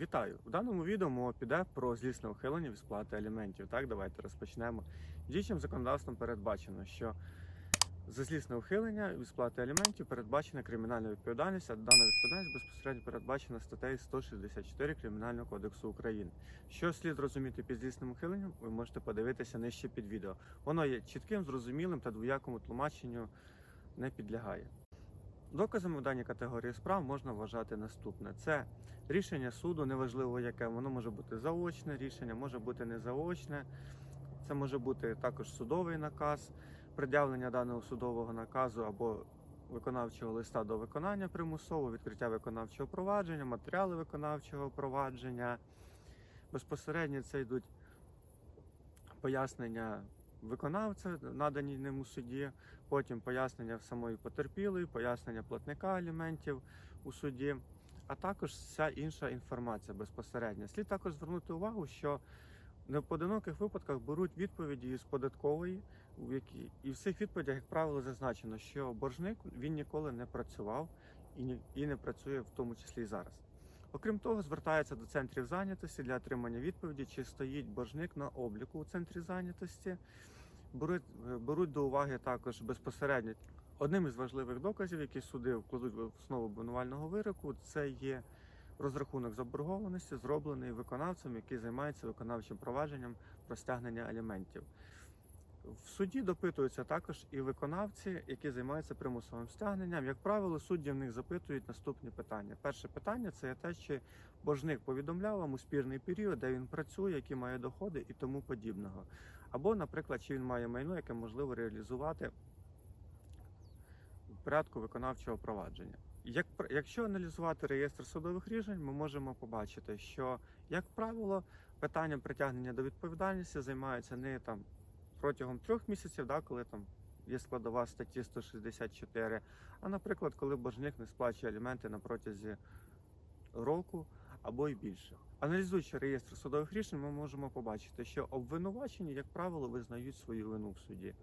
Вітаю! У даному відео мова піде про злісне ухилення від сплати аліментів. Так, давайте розпочнемо. Діючим законодавством передбачено, що за злісне ухилення від сплати аліментів передбачена кримінальна відповідальність, а дана відповідальність безпосередньо передбачена статтею 164 Кримінального кодексу України. Що слід розуміти під злісним ухиленням, ви можете подивитися нижче під відео. Воно є чітким, зрозумілим та двоякому тлумаченню не підлягає. Доказами в даній категорії справ можна вважати наступне: це рішення суду, неважливо яке, воно може бути заочне рішення, може бути незаочне. Це може бути також судовий наказ, пред'явлення даного судового наказу або виконавчого листа до виконання примусово, відкриття виконавчого провадження, матеріали виконавчого провадження. Безпосередньо це йдуть пояснення виконавця, надані ним у суді, потім пояснення самої потерпілої, пояснення платника аліментів у суді, а також вся інша інформація безпосередньо. Слід також звернути увагу, що не в поодиноких випадках беруть відповіді із податкової, в які і в цих відповідях, як правило, зазначено, що боржник він ніколи не працював і не працює в тому числі і зараз. Окрім того, звертається до центрів зайнятості для отримання відповіді, чи стоїть боржник на обліку у центрі зайнятості. Беруть, беруть до уваги також безпосередньо. Одним із важливих доказів, які суди вкладуть в основу обвинувального вироку, це є розрахунок заборгованості, зроблений виконавцем, який займається виконавчим провадженням про стягнення аліментів. В суді допитуються також і виконавці, які займаються примусовим стягненням. Як правило, судді в них запитують наступні питання. Перше питання це те, чи боржник повідомляв вам у спірний період, де він працює, які має доходи і тому подібного. Або, наприклад, чи він має майно, яке можливо реалізувати в порядку виконавчого провадження. Як якщо аналізувати реєстр судових рішень, ми можемо побачити, що, як правило, питанням притягнення до відповідальності займаються не там протягом трьох місяців, да, коли там є складова статті 164, а наприклад, коли боржник не сплачує аліменти на протязі року або й більше. Аналізуючи реєстр судових рішень, ми можемо побачити, що обвинувачені, як правило, визнають свою вину в суді.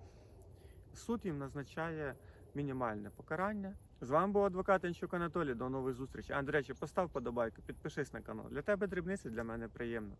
Суд їм назначає мінімальне покарання. З вами був адвокат Янчук Анатолій. До нової зустрічі. А, до постав подобайку, підпишись на канал. Для тебе дрібниці, для мене приємно.